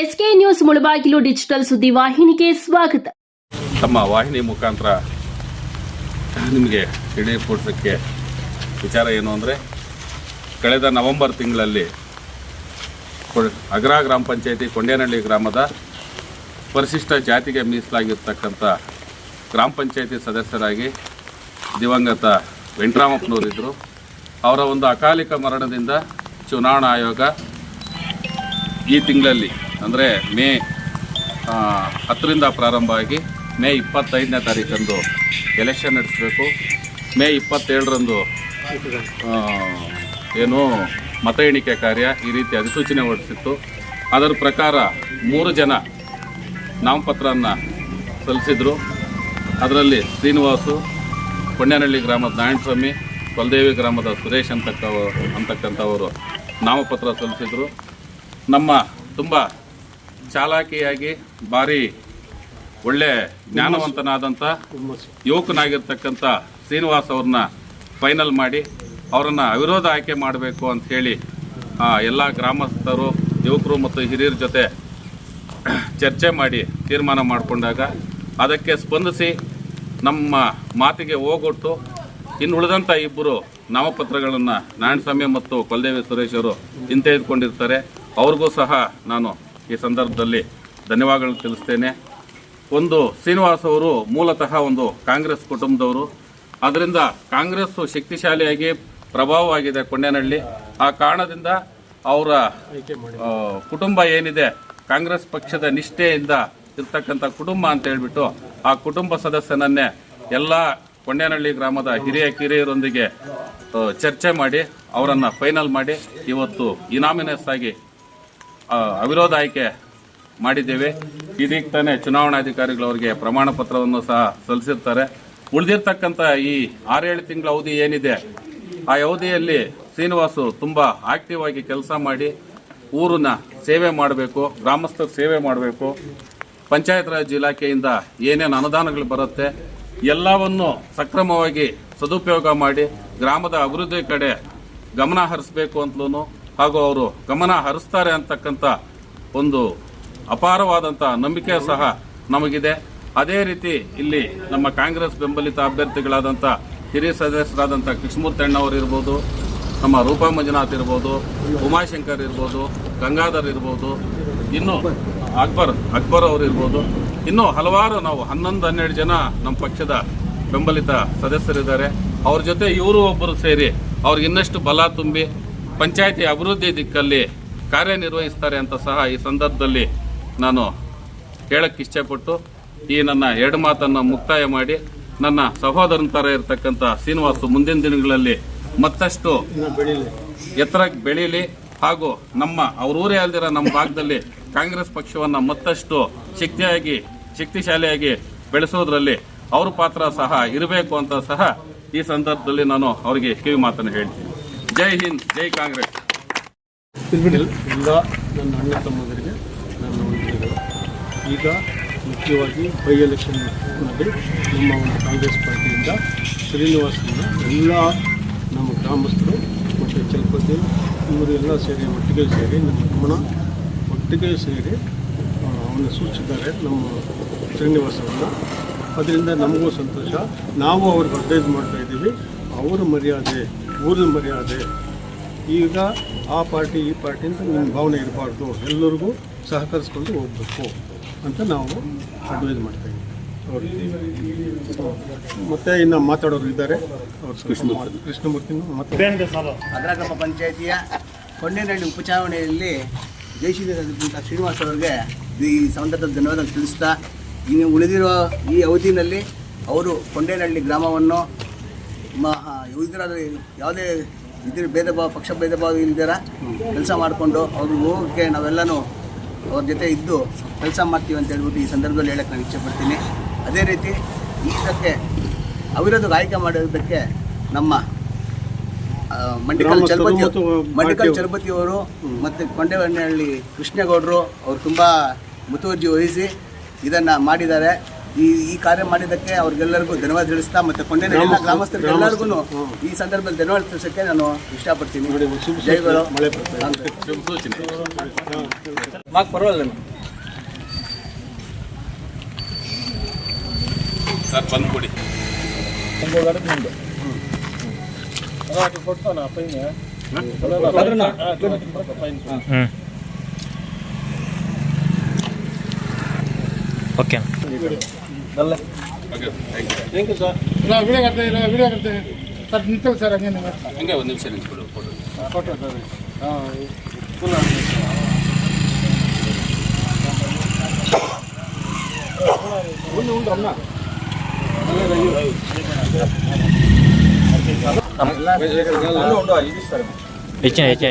SK news Mulbagal digital ಸುದ್ದಿ ವಾಹಿನಿಗೆ ಸ್ವಾಗತ. ತಮ್ಮ ವಾಹಿನಿ ಮುಖಾಂತರ ನಿಮಗೆ ತಿಳಿಯಪಡಿಸೋಕ್ಕೆ ವಿಚಾರ ಏನು ಅಂದರೆ, ಕಳೆದ ನವೆಂಬರ್ ತಿಂಗಳಲ್ಲಿ ಅಗ್ರ ಗ್ರಾಮ ಪಂಚಾಯತಿ ಕೊಂಡೇನಹಳ್ಳಿ ಗ್ರಾಮದ ಪರಿಶಿಷ್ಟ ಜಾತಿಗೆ ಮೀಸಲಾಗಿರ್ತಕ್ಕಂಥ ಗ್ರಾಮ ಪಂಚಾಯತಿ ಸದಸ್ಯರಾಗಿ ದಿವಂಗತ ವೆಂಕಟರಾಮಪ್ಪನವರಿದ್ದರು. ಅವರ ಒಂದು ಅಕಾಲಿಕ ಮರಣದಿಂದ ಚುನಾವಣಾ ಆಯೋಗ ಈ ತಿಂಗಳಲ್ಲಿ ಅಂದರೆ ಮೇ ಹತ್ತರಿಂದ ಪ್ರಾರಂಭ ಆಗಿ ಮೇ ಇಪ್ಪತ್ತೈದನೇ ತಾರೀಕಂದು ಎಲೆಕ್ಷನ್ ನಡೆಸಬೇಕು. ಮೇ ಇಪ್ಪತ್ತೇಳರಂದು ಏನು ಮತ ಎಣಿಕೆ ಕಾರ್ಯ ಈ ರೀತಿ ಅಧಿಸೂಚನೆ ಹೊರಡಿಸಿತ್ತು. ಅದರ ಪ್ರಕಾರ ಮೂರು ಜನ ನಾಮಪತ್ರವನ್ನು ಸಲ್ಲಿಸಿದರು. ಅದರಲ್ಲಿ ಶ್ರೀನಿವಾಸು ಪುಣ್ಯನಹಳ್ಳಿ ಗ್ರಾಮದ ನಾರಾಯಣಸ್ವಾಮಿ, ಕೊಲದೇವಿ ಗ್ರಾಮದ ಸುರೇಶ್ ಅಂತಕ್ಕ ಅಂತಕ್ಕಂಥವರು ನಾಮಪತ್ರ ಸಲ್ಲಿಸಿದರು. ನಮ್ಮ ತುಂಬ ಚಾಲಾಕಿಯಾಗಿ ಭಾರಿ ಒಳ್ಳೆ ಜ್ಞಾನವಂತನಾದಂಥ ಯುವಕನಾಗಿರ್ತಕ್ಕಂಥ ಶ್ರೀನಿವಾಸ್ ಅವ್ರನ್ನ ಫೈನಲ್ ಮಾಡಿ ಅವರನ್ನು ಅವಿರೋಧ ಆಯ್ಕೆ ಮಾಡಬೇಕು ಅಂತ ಹೇಳಿ ಎಲ್ಲ ಗ್ರಾಮಸ್ಥರು, ಯುವಕರು ಮತ್ತು ಹಿರಿಯರ ಜೊತೆ ಚರ್ಚೆ ಮಾಡಿ ತೀರ್ಮಾನ ಮಾಡಿಕೊಂಡಾಗ ಅದಕ್ಕೆ ಸ್ಪಂದಿಸಿ ನಮ್ಮ ಮಾತಿಗೆ ಹೋಗೊಟ್ಟು ಇನ್ನು ಉಳಿದಂಥ ಇಬ್ಬರು ನಾಮಪತ್ರಗಳನ್ನು ನಾರಾಯಣಸ್ವಾಮಿ ಮತ್ತು ಕೊಲ್ದೇವಿ ಸುರೇಶ್ ಅವರು ಹಿಂತೆಗೆದುಕೊಂಡಿರ್ತಾರೆ. ಅವ್ರಿಗೂ ಸಹ ನಾನು ಈ ಸಂದರ್ಭದಲ್ಲಿ ಧನ್ಯವಾದಗಳು ತಿಳಿಸ್ತೇನೆ. ಒಂದು ಶ್ರೀನಿವಾಸ್ ಅವರು ಮೂಲತಃ ಒಂದು ಕಾಂಗ್ರೆಸ್ ಕುಟುಂಬದವರು. ಅದರಿಂದ ಕಾಂಗ್ರೆಸ್ಸು ಶಕ್ತಿಶಾಲಿಯಾಗಿ ಪ್ರಭಾವವಾಗಿದೆ ಕೊಂಡೇನಹಳ್ಳಿ ಆ ಕಾರಣದಿಂದ ಅವರ ಕುಟುಂಬ ಏನಿದೆ, ಕಾಂಗ್ರೆಸ್ ಪಕ್ಷದ ನಿಷ್ಠೆಯಿಂದ ಇರ್ತಕ್ಕಂಥ ಕುಟುಂಬ ಅಂತ ಹೇಳ್ಬಿಟ್ಟು ಆ ಕುಟುಂಬ ಸದಸ್ಯನನ್ನೇ ಎಲ್ಲ ಕೊಂಡೇನಹಳ್ಳಿ ಗ್ರಾಮದ ಹಿರಿಯ ಕಿರಿಯರೊಂದಿಗೆ ಚರ್ಚೆ ಮಾಡಿ ಅವರನ್ನು ಫೈನಲ್ ಮಾಡಿ ಇವತ್ತು ಇನಾಮಿನಸ್ ಆಗಿ ಅವಿರೋಧ ಆಯ್ಕೆ ಮಾಡಿದ್ದೇವೆ. ಇದೀಗ ತಾನೇ ಚುನಾವಣಾಧಿಕಾರಿಗಳು ಅವರಿಗೆ ಪ್ರಮಾಣ ಪತ್ರವನ್ನು ಸಹ ಸಲ್ಲಿಸಿರ್ತಾರೆ. ಉಳಿದಿರ್ತಕ್ಕಂಥ ಈ ಆರೇಳು ತಿಂಗಳ ಅವಧಿ ಏನಿದೆ, ಆ ಅವಧಿಯಲ್ಲಿ ಶ್ರೀನಿವಾಸು ತುಂಬ ಆಕ್ಟಿವ್ ಆಗಿ ಕೆಲಸ ಮಾಡಿ ಊರನ್ನ ಸೇವೆ ಮಾಡಬೇಕು, ಗ್ರಾಮಸ್ಥರ ಸೇವೆ ಮಾಡಬೇಕು. ಪಂಚಾಯತ್ ರಾಜ್ ಇಲಾಖೆಯಿಂದ ಏನೇನು ಅನುದಾನಗಳು ಬರುತ್ತೆ, ಎಲ್ಲವನ್ನು ಸಕ್ರಮವಾಗಿ ಸದುಪಯೋಗ ಮಾಡಿ ಗ್ರಾಮದ ಅಭಿವೃದ್ಧಿ ಕಡೆ ಗಮನ ಹರಿಸಬೇಕು ಅಂತಲೂ ಹಾಗೂ ಅವರು ಗಮನ ಹರಿಸ್ತಾರೆ ಅಂತಕ್ಕಂಥ ಒಂದು ಅಪಾರವಾದಂಥ ನಂಬಿಕೆ ಸಹ ನಮಗಿದೆ. ಅದೇ ರೀತಿ ಇಲ್ಲಿ ನಮ್ಮ ಕಾಂಗ್ರೆಸ್ ಬೆಂಬಲಿತ ಅಭ್ಯರ್ಥಿಗಳಾದಂಥ ಹಿರಿಯ ಸದಸ್ಯರಾದಂಥ ಕೃಷ್ಣಮೂರ್ತಿ ಅಣ್ಣವರು ಇರ್ಬೋದು, ನಮ್ಮ ರೂಪಾ ಮಂಜುನಾಥ್ ಇರ್ಬೋದು, ಉಮಾಶಂಕರ್ ಇರ್ಬೋದು, ಗಂಗಾಧರ್ ಇರ್ಬೋದು, ಇನ್ನು ಅಕ್ಬರ್ ಅಕ್ಬರ್ ಅವರು ಇರ್ಬೋದು. ಇನ್ನು ಹಲವಾರು ನಾವು ಹನ್ನೊಂದು, ಹನ್ನೆರಡು ಜನ ನಮ್ಮ ಪಕ್ಷದ ಬೆಂಬಲಿತ ಸದಸ್ಯರಿದ್ದಾರೆ. ಅವ್ರ ಜೊತೆ ಇವರು ಒಬ್ಬರು ಸೇರಿ ಅವ್ರಿಗೆ ಇನ್ನಷ್ಟು ಬಲ ತುಂಬಿ ಪಂಚಾಯತಿ ಅಭಿವೃದ್ಧಿ ದಿಕ್ಕಲ್ಲಿ ಕಾರ್ಯನಿರ್ವಹಿಸ್ತಾರೆ ಅಂತ ಸಹ ಈ ಸಂದರ್ಭದಲ್ಲಿ ನಾನು ಹೇಳಕ್ಕೆ ಇಷ್ಟಪಟ್ಟು ಈ ನನ್ನ ಎರಡು ಮಾತನ್ನು ಮುಕ್ತಾಯ ಮಾಡಿ ನನ್ನ ಸಹೋದರನ ಥರ ಇರತಕ್ಕಂಥ ಶ್ರೀನಿವಾಸು ಮುಂದಿನ ದಿನಗಳಲ್ಲಿ ಮತ್ತಷ್ಟು ಎತ್ತರಕ್ಕೆ ಬೆಳೀಲಿ ಹಾಗೂ ನಮ್ಮ ಊರೇ ಅಲ್ದಿರೋ ನಮ್ಮ ಭಾಗದಲ್ಲಿ ಕಾಂಗ್ರೆಸ್ ಪಕ್ಷವನ್ನು ಮತ್ತಷ್ಟು ಶಕ್ತಿಯಾಗಿ, ಶಕ್ತಿಶಾಲಿಯಾಗಿ ಬೆಳೆಸೋದ್ರಲ್ಲಿ ಅವ್ರ ಪಾತ್ರ ಸಹ ಇರಬೇಕು ಅಂತ ಸಹ ಈ ಸಂದರ್ಭದಲ್ಲಿ ನಾನು ಅವರಿಗೆ ಕಿವಿ ಮಾತನ್ನು ಹೇಳ್ತೀನಿ. ಜೈ ಹಿಂದ್, ಜೈ ಕಾಂಗ್ರೆಸ್. ಎಲ್- ಎಲ್ಲ ನನ್ನ ಅಣ್ಣ ತಮ್ಮದರಿಗೆ ನನ್ನ ಈಗ ಮುಖ್ಯವಾಗಿ ಬೈ ಎಲೆಕ್ಷನ್ನಲ್ಲಿ ನಮ್ಮ ಒಂದು ಕಾಂಗ್ರೆಸ್ ಪಾರ್ಟಿಯಿಂದ ಶ್ರೀನಿವಾಸನ ಎಲ್ಲ ನಮ್ಮ ಗ್ರಾಮಸ್ಥರು ಮತ್ತು ಚಲಪತಿ ಇವರು ಎಲ್ಲ ಸೇರಿ ಒಟ್ಟಿಗೆ ಸೇರಿ ನಮ್ಮ ಗಮನ ಒಟ್ಟಿಗೆ ಸೇರಿ ಅವನ್ನು ಸೂಚಿಸಿದ್ದಾರೆ ನಮ್ಮ ಶ್ರೀನಿವಾಸವನ್ನು ಅದರಿಂದ ನಮಗೂ ಸಂತೋಷ. ನಾವು ಅವ್ರಿಗೆ ಅಡ್ವೈಸ್ ಮಾಡ್ತಾ ಇದ್ದೀವಿ. ಅವರ ಮರ್ಯಾದೆ, ಊರಿನ ಮರ್ಯಾದೆ. ಈಗ ಆ ಪಾರ್ಟಿ, ಈ ಪಾರ್ಟಿ ಅಂತ ನಿಮ್ಮ ಭಾವನೆ ಇರಬಾರ್ದು. ಎಲ್ಲರಿಗೂ ಸಹಕರಿಸ್ಕೊಂಡು ಹೋಗಬೇಕು ಅಂತ ನಾವು ಅಡ್ವೈಸ್ ಮಾಡ್ತೇವೆ ಮತ್ತೆ ಇನ್ನು ಮಾತಾಡೋರು ಇದ್ದಾರೆ. ಅವ್ರು ಕೃಷ್ಣ ಕೃಷ್ಣಮೂರ್ತಿನೂ ಪಂಚಾಯತಿಯ ಪಂಚಾಯಿತಿಯ ಕೊಂಡೇನಹಳ್ಳಿ ಉಪಚುನಾವಣೆಯಲ್ಲಿ ಜಯಶೀಲ ಶ್ರೀನಿವಾಸ ಅವರಿಗೆ ಈ ಸಂದರ್ಭದ ಧನ್ಯವಾದ ತಿಳಿಸ್ತಾ, ಇನ್ನು ಉಳಿದಿರೋ ಈ ಅವಧಿನಲ್ಲಿ ಅವರು ಕೊಂಡೇನಹಳ್ಳಿ ಗ್ರಾಮವನ್ನು ಮ ಇದರ ಯಾವುದೇ ಇದ್ರ ಭೇದ ಭಾವ ಪಕ್ಷ ಭೇದ ಭಾವ ಇಲ್ದಿರ? ಕೆಲಸ ಮಾಡಿಕೊಂಡು ಅವ್ರಿಗೆ ಹೋಗೋಕ್ಕೆ ನಾವೆಲ್ಲನೂ ಅವ್ರ ಜೊತೆ ಇದ್ದು ಕೆಲಸ ಮಾಡ್ತೀವಿ ಅಂತ ಹೇಳ್ಬಿಟ್ಟು ಈ ಸಂದರ್ಭದಲ್ಲಿ ಹೇಳಕ್ಕೆ ನಾನು ಇಚ್ಛೆಪಡ್ತೀನಿ. ಅದೇ ರೀತಿ ಇದಕ್ಕೆ ಅವಿರೋಧ ಆಯ್ಕೆ ಮಾಡೋದಕ್ಕೆ ನಮ್ಮ ಮಂಡಿಕಲ್ ಚಲಪತಿ ಮಂಡಿಕಲ್ ಚಲಪತಿಯವರು ಚಲಪತಿ ಅವರು ಮತ್ತು ಕೊಂಡೇವನಹಳ್ಳಿ ಕೃಷ್ಣೇಗೌಡರು ಅವರು ತುಂಬ ಮುತುವರ್ಜಿ ವಹಿಸಿ ಇದನ್ನು ಮಾಡಿದ್ದಾರೆ. ಈ ಈ ಕಾರ್ಯ ಮಾಡಿದ್ದಕ್ಕೆ ಅವ್ರಿಗೆಲ್ಲರಿಗೂ ಧನ್ಯವಾದ ತಿಳಿಸ್ತಾ ಮತ್ತೆ ಕೊಂಡೇನ ಎಲ್ಲ ಗ್ರಾಮಸ್ಥರಿಗೆ ಎಲ್ಲರಿಗೂ ಈ ಸಂದರ್ಭದಲ್ಲಿ ಧನ್ಯವಾದ ತಿಳಿಸೋಕ್ಕೆ ನಾನು ಇಷ್ಟಪಡ್ತೀನಿ. ಜೈಗಳು. ಮಳೆ ಪರವಾಗಿಲ್ಲ sir ಬಂದ್ಕೊಡಿ okay. Okay thank you thank you sir ಇಲ್ಲ ವಿಡಿಯೋ ಕಟ್ತೆ ಇಲ್ಲ ವಿಡಿಯೋ ಕಟ್ತೆ ಸರ್ ನಿಂತಲ್ಲ ಸರ್ ಹಂಗೆ ನೀವು ಹಂಗೆ ಒಂದು ನಿಮಿಷ ನಿಂತ್ಕೊಡು ಫೋಟೋ ಫೋಟೋ ಸರ್ ಹಾಂ ಹೆಚ್ಚಿನ ಹೆಚ್ಚೆ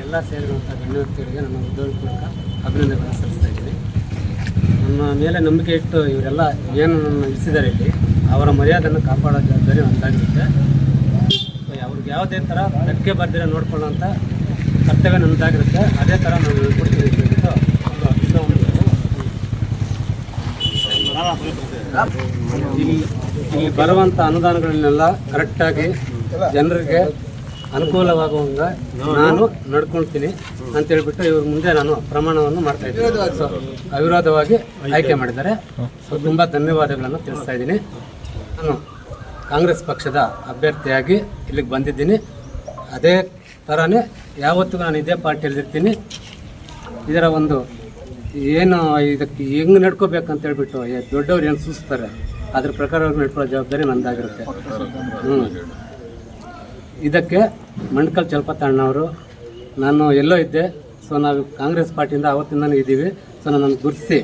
ಎಲ್ಲ ಸೇರಿರುವಂಥ ಗಣ್ಯ ವ್ಯಕ್ತಿಗಳಿಗೆ ನನ್ನ ಉದ್ಯೋಗಪೂರ್ವಕ ಅಭಿನಂದನೆ ಸಲ್ಲಿಸ್ತಾ ಇದ್ದೀನಿ ನನ್ನ ಮೇಲೆ ನಂಬಿಕೆ ಇಟ್ಟು ಇವರೆಲ್ಲ ಏನು ನನ್ನ ಇರಿಸಿದ್ದಾರೆ ಇಲ್ಲಿ, ಅವರ ಮರ್ಯಾದೆಯನ್ನು ಕಾಪಾಡೋ ಜವಾಬ್ದಾರಿ ನನ್ನದಾಗಿರುತ್ತೆ ಅವ್ರಿಗೆ ಯಾವುದೇ ಥರ ಧಕ್ಕೆ ಬರ್ದಿರ ನೋಡ್ಕೊಳ್ಳೋಂಥ ಕರ್ತವ್ಯ ನನ್ನದಾಗಿರುತ್ತೆ ಅದೇ ಥರ ನಾನು ಹೇಳ್ಕೊಡ್ತೀನಿ ಇಲ್ಲಿ ಇಲ್ಲಿ ಬರುವಂಥ ಅನುದಾನಗಳನ್ನೆಲ್ಲ ಕರೆಕ್ಟಾಗಿ ಜನರಿಗೆ ಅನುಕೂಲವಾಗುವಂಗ ನಾನು ನಡ್ಕೊಳ್ತೀನಿ ಅಂತ ಹೇಳ್ಬಿಟ್ಟು ಇವ್ರ ಮುಂದೆ ನಾನು ಪ್ರಮಾಣವನ್ನು ಮಾಡ್ತಾ ಇದ್ದೀನಿ. ಸೊ, ಅವಿರೋಧವಾಗಿ ಆಯ್ಕೆ ಮಾಡಿದ್ದಾರೆ. ಸೊ ತುಂಬ ಧನ್ಯವಾದಗಳನ್ನು ತಿಳಿಸ್ತಾ ಇದ್ದೀನಿ. ನಾನು ಕಾಂಗ್ರೆಸ್ ಪಕ್ಷದ ಅಭ್ಯರ್ಥಿಯಾಗಿ ಇಲ್ಲಿಗೆ ಬಂದಿದ್ದೀನಿ. ಅದೇ ಥರನೇ ಯಾವತ್ತಿಗೂ ನಾನು ಇದೇ ಪಾರ್ಟಿಯಲ್ಲಿ ಇರ್ತೀನಿ ಇದರ ಒಂದು ಏನು ಇದಕ್ಕೆ ಹೆಂಗೆ ನಡ್ಕೋಬೇಕಂತ ಹೇಳ್ಬಿಟ್ಟು ದೊಡ್ಡವ್ರು ಏನು ಸೂಚಿಸ್ತಾರೆ ಅದ್ರ ಪ್ರಕಾರ ನಡ್ಕೊಳ್ಳೋ ಜವಾಬ್ದಾರಿ ನಂದಾಗಿರುತ್ತೆ. ಹ್ಞೂ ಇದಕ್ಕೆ ಮಣ್ಕಲ್ ಚಲಪತಣ್ಣವರು ನಾನು ಎಲ್ಲೋ ಇದ್ದೆ. ಸೊ ನಾವು ಕಾಂಗ್ರೆಸ್ ಪಾರ್ಟಿಯಿಂದ ಆವತ್ತಿಂದನೂ ಇದ್ದೀವಿ. ಸೊ ನಾನು ಗುರುತಿಸಿ.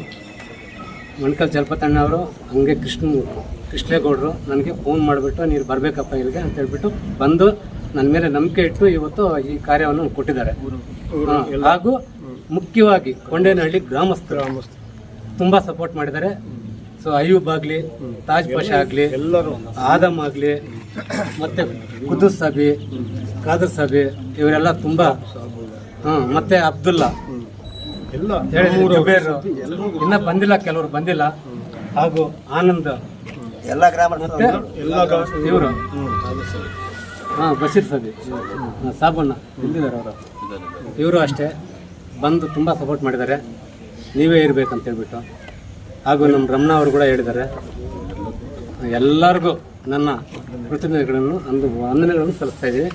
ಮಣ್ಕಲ್ ಚಲಪತಣ್ಣ ಅವರು ಹಂಗೆ ಕೃಷ್ಣ ಕೃಷ್ಣೇಗೌಡರು ನನಗೆ ಫೋನ್ ಮಾಡಿಬಿಟ್ಟು ನೀರು ಬರಬೇಕಪ್ಪ ಇಲ್ಲಿಗೆ ಅಂತ ಹೇಳ್ಬಿಟ್ಟು ಬಂದು ನನ್ನ ಮೇಲೆ ನಂಬಿಕೆ ಇಟ್ಟು ಇವತ್ತು ಈ ಕಾರ್ಯವನ್ನು ಕೊಟ್ಟಿದ್ದಾರೆ. ಹಾಗೂ ಮುಖ್ಯವಾಗಿ ಕೊಂಡೇನಹಳ್ಳಿ ಗ್ರಾಮಸ್ಥರು ತುಂಬ ಸಪೋರ್ಟ್ ಮಾಡಿದ್ದಾರೆ. ಸೊ ಅಯ್ಯೂಬ್ ಆಗಲಿ ತಾಜ್ ಪಾಷಾ ಆಗಲಿ ಆದಮ್ ಆಗಲಿ ಮತ್ತೆ ಕುದುಸ್ ಸಬಿ ಖಾದರ್ ಸಬಿ ಇವರೆಲ್ಲ ತುಂಬ ಹ್ಞೂ ಮತ್ತೆ ಅಬ್ದುಲ್ಲಾ. ಹೇಳಿದ್ರು ಜುಬೇರ್. ಇನ್ನ ಬಂದಿಲ್ಲ ಕೆಲವರು ಬಂದಿಲ್ಲ. ಹಾಗೂ ಆನಂದ್. ಎಲ್ಲ ಗ್ರಾಮ ಮತ್ತೆ ಇವರು. ಹಾಂ ಬಶೀರ್ ಸಬಿ ಹಾ, ಸಾಬಣ್ಣ. ಇಲ್ಲಿದ್ದಾರೆ ಅವರು? ಇವರು ಅಷ್ಟೇ. ಬಂದು ತುಂಬ ಸಪೋರ್ಟ್ ಮಾಡಿದ್ದಾರೆ. ನೀವೇ ಇರಬೇಕಂತ ಹೇಳ್ಬಿಟ್ಟು. ಹಾಗೂ ನಮ್ಮ ರಮಣ ಅವರು ಕೂಡ ಹೇಳಿದ್ದಾರೆ. ಎಲ್ಲರಿಗೂ ನನ್ನ ಕೃತಜ್ಞತೆಗಳನ್ನು ಅಂದು ವಂದನೆಗಳನ್ನು ಸಲ್ಲಿಸ್ತಾ ಇದ್ದೀನಿ.